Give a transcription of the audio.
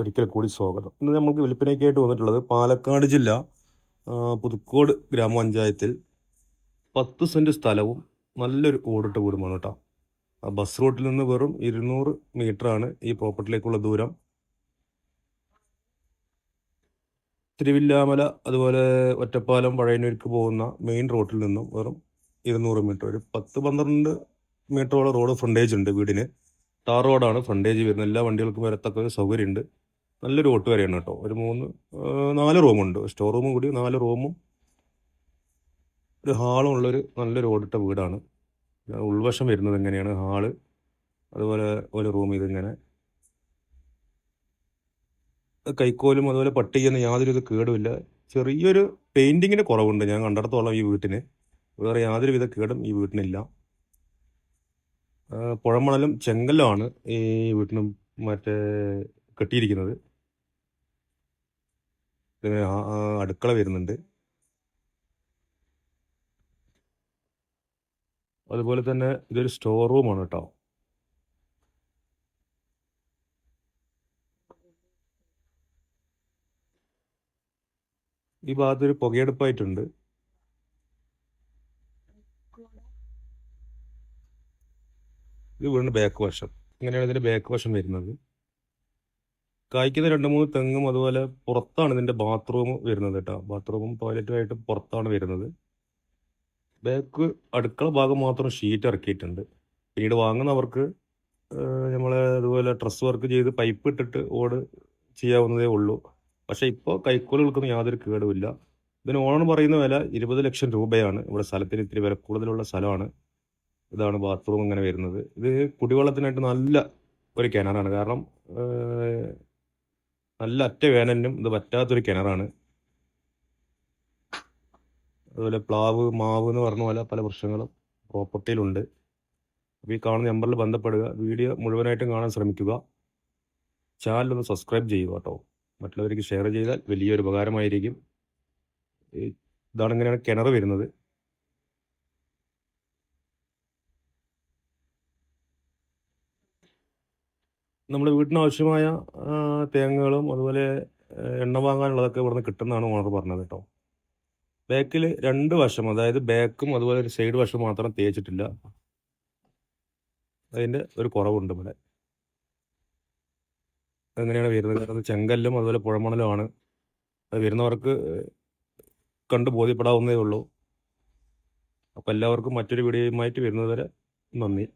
ഒരിക്കൽ കൂടി സ്വാഗതം. ഇന്ന് നമുക്ക് വിൽപ്പനയ്ക്കായിട്ട് വന്നിട്ടുള്ളത് പാലക്കാട് ജില്ല പുതുക്കോട് ഗ്രാമപഞ്ചായത്തിൽ പത്ത് സെന്റ് സ്ഥലവും നല്ലൊരു ഓടിട്ട വീടുമാണ് കേട്ടോ. ബസ് റൂട്ടിൽ നിന്ന് വെറും ഇരുന്നൂറ് ആണ് ഈ പ്രോപ്പർട്ടിയിലേക്കുള്ള ദൂരം. തിരുവില്ലാമല അതുപോലെ ഒറ്റപ്പാലം പഴയന്നൂർക്ക് പോകുന്ന മെയിൻ റോട്ടിൽ നിന്നും വെറും ഇരുന്നൂറ് മീറ്റർ ഒരു പത്ത് പന്ത്രണ്ട് മീറ്ററോളം റോഡ് ഫ്രണ്ടേജ് ഉണ്ട് വീടിന്. ടാർ റോഡാണ് ഫ്രണ്ടേജ് വരുന്നത്. എല്ലാ വണ്ടികൾക്കും വരത്തക്ക ഒരു സൗകര്യമുണ്ട്. നല്ലൊരു ഓട്ട് വരെയാണ് കേട്ടോ. ഒരു മൂന്ന് നാല് റൂമുണ്ട്. സ്റ്റോർ റൂമും കൂടി നാല് റൂമും. ഒരു ഹാളും ഉള്ളൊരു നല്ലൊരു ഓടിട്ട വീടാണ്. ഉൾവശം വരുന്നത് എങ്ങനെയാണ്? ഹാൾ അതുപോലെ ഒരു റൂം ഇതിങ്ങനെ. കൈക്കോലും അതുപോലെ പട്ടികയൊന്നും യാതൊരു ഇത് കേടുമില്ല ചെറിയൊരു പെയിന്റിങ്ങിന്റെ കുറവുണ്ട് ഞാൻ കണ്ടിടത്തോളം ഈ വീട്ടിന്. വേറെ യാതൊരു വിധ കേടും ഈ വീട്ടിനില്ല. പുഴമണലും ചെങ്കല്ലുമാണ് ഈ വീട്ടിനും മറ്റേ കെട്ടിയിരിക്കുന്നത്. അടുക്കള വരുന്നുണ്ട്. അതുപോലെ തന്നെ ഇതൊരു സ്റ്റോർ റൂമാണ് കേട്ടോ ഈ ഭാഗത്ത് ഒരു പുകയെടുപ്പായിട്ടുണ്ട്. ഇത് വീണ്ടും ബാക്ക് വശം. ഇങ്ങനെയാണ് ഇതിന്റെ ബാക്ക് വശം വരുന്നത്. കായ്ക്കുന്ന രണ്ട് മൂന്ന് തെങ്ങും അതുപോലെ പുറത്താണ് ഇതിന്റെ ബാത്റൂം വരുന്നത് കേട്ടോ. ബാത്റൂമും ടോയ്ലറ്റും ആയിട്ട് പുറത്താണ് വരുന്നത്. ബാക്ക് അടുക്കള ഭാഗം മാത്രം ഷീറ്റ് ഇറക്കിയിട്ടുണ്ട്. പിന്നീട് വാങ്ങുന്നവർക്ക് നമ്മൾ അതുപോലെ ഡ്രസ് വർക്ക് ചെയ്ത് പൈപ്പ് ഇട്ടിട്ട് ഓട് ചെയ്യാവുന്നതേ ഉള്ളൂ. പക്ഷേ ഇപ്പോൾ കൈക്കോലുകൾക്കൊന്നും യാതൊരു കേടുമില്ല. ഇതിന് ഓണർ പറയുന്ന വില ഇരുപത് ലക്ഷം രൂപയാണ്. ഇവിടെ സ്ഥലത്തിന് ഇത്തിരി വില കൂടുതലുള്ള സ്ഥലമാണ്. ഇതാണ് ബാത്റൂം ഇങ്ങനെ വരുന്നത്. ഇത് കുടിവെള്ളത്തിനായിട്ട് നല്ല ഒരു കിണറാണ്. കാരണം നല്ല അറ്റ വേനലിനും ഇത് പറ്റാത്തൊരു കിണറാണ്. അതുപോലെ പ്ലാവ് മാവ് എന്ന് പറഞ്ഞ പോലെ പല വൃക്ഷങ്ങളും പ്രോപ്പർട്ടിയിലുണ്ട്. അപ്പോൾ ഈ കാണുന്ന നമ്പറിൽ ബന്ധപ്പെടുക. വീഡിയോ മുഴുവനായിട്ടും കാണാൻ ശ്രമിക്കുക. ചാനൽ ഒന്ന് സബ്സ്ക്രൈബ് ചെയ്യുക കേട്ടോ. മറ്റുള്ളവർക്ക് ഷെയർ ചെയ്താൽ വലിയൊരു ഉപകാരമായിരിക്കും. ഇതാണ് ഇങ്ങനെയാണ് കിണർ വരുന്നത്. നമ്മുടെ വീട്ടിന് ആവശ്യമായ തേങ്ങകളും അതുപോലെ എണ്ണ വാങ്ങാനുള്ളതൊക്കെ ഇവിടുന്ന് കിട്ടുന്നതാണ് ഓണർ പറഞ്ഞത് കേട്ടോ. ബാക്കിൽ രണ്ട് വശം അതായത് ബാക്കും അതുപോലെ ഒരു സൈഡ് വശം മാത്രം തേച്ചിട്ടില്ല. അതിന്റെ ഒരു കുറവുണ്ട് ഇവിടെ. എങ്ങനെയാണ് വരുന്നത്? കാരണം ചെങ്കല്ലും അതുപോലെ പുഴമണലുമാണ് അത് വരുന്നവർക്ക് കണ്ട് ബോധ്യപ്പെടാവുന്നതേ ഉള്ളൂ. അപ്പോൾ എല്ലാവർക്കും മറ്റൊരു വീഡിയോയുമായിട്ട് വരുന്നത് വരെ നന്ദി.